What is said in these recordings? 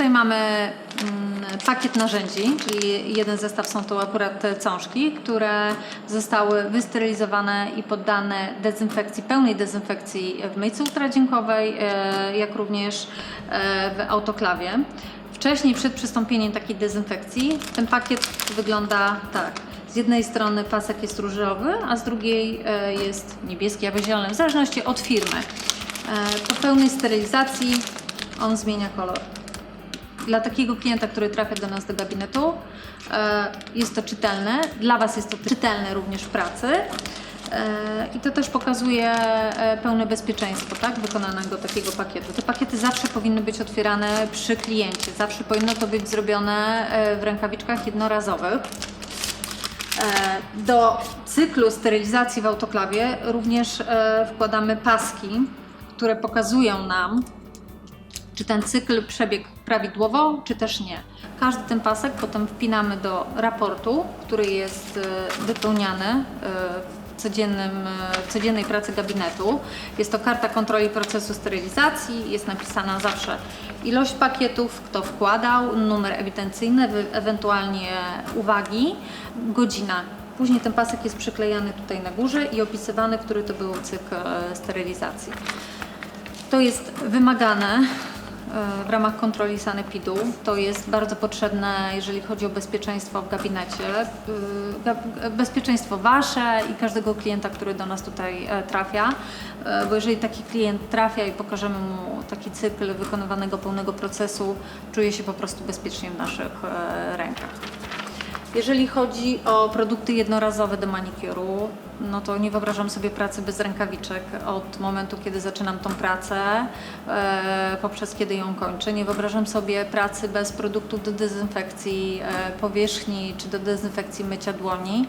Tutaj mamy mm, pakiet narzędzi, czyli jeden zestaw są to akurat cążki, które zostały wysterylizowane i poddane dezynfekcji, pełnej dezynfekcji w myjce ultradźwiękowej, e, jak również e, w autoklawie. Wcześniej, przed przystąpieniem takiej dezynfekcji, ten pakiet wygląda tak. Z jednej strony pasek jest różowy, a z drugiej e, jest niebieski albo zielony, w zależności od firmy. Po pełnej sterylizacji on zmienia kolor. Dla takiego klienta, który trafia do nas do gabinetu, e, jest to czytelne. Dla Was jest to czytelne również w pracy. E, I to też pokazuje e, pełne bezpieczeństwo tak, wykonanego takiego pakietu. Te pakiety zawsze powinny być otwierane przy kliencie. Zawsze powinno to być zrobione w rękawiczkach jednorazowych. Do cyklu sterylizacji w autoklawie również wkładamy paski, które pokazują nam, czy ten cykl przebiegł prawidłowo, czy też nie. Każdy ten pasek potem wpinamy do raportu, który jest e, wypełniany e, w codziennym, e, w codziennej pracy gabinetu. Jest to karta kontroli procesu sterylizacji, jest napisana zawsze ilość pakietów, kto wkładał, numer ewidencyjny, ewentualnie uwagi, godzina. Później ten pasek jest przyklejany tutaj na górze i opisywany, który to był cykl sterylizacji. To jest wymagane w ramach kontroli sanepidu. To jest bardzo potrzebne, jeżeli chodzi o bezpieczeństwo w gabinecie. Y, Bezpieczeństwo Wasze i każdego klienta, który do nas tutaj e, trafia. E, Bo jeżeli taki klient trafia i pokażemy mu taki cykl wykonywanego pełnego procesu, czuje się po prostu bezpiecznie w naszych e, rękach. Jeżeli chodzi o produkty jednorazowe do manikuru, no to nie wyobrażam sobie pracy bez rękawiczek od momentu, kiedy zaczynam tą pracę, e, poprzez kiedy ją kończę. Nie wyobrażam sobie pracy bez produktów do dezynfekcji e, powierzchni czy do dezynfekcji mycia dłoni,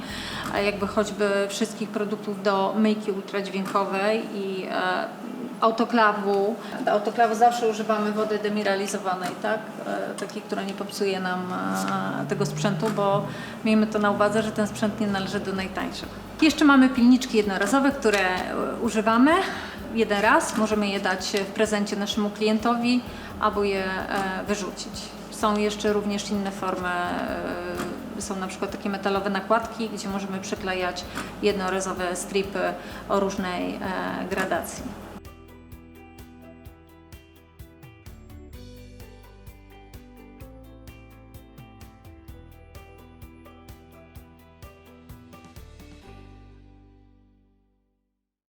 jakby choćby wszystkich produktów do myjki ultradźwiękowej i e, autoklawu. Do autoklawu zawsze używamy wody demineralizowanej, tak? E, Takiej, która nie popsuje nam e, tego sprzętu, bo miejmy to na uwadze, że ten sprzęt nie należy do najtańszych. Jeszcze mamy pilniczki jednorazowe, które e, używamy jeden raz. Możemy je dać w prezencie naszemu klientowi albo je wyrzucić. Są jeszcze również inne formy są na przykład takie metalowe nakładki, gdzie możemy przyklejać jednorazowe stripy o różnej gradacji.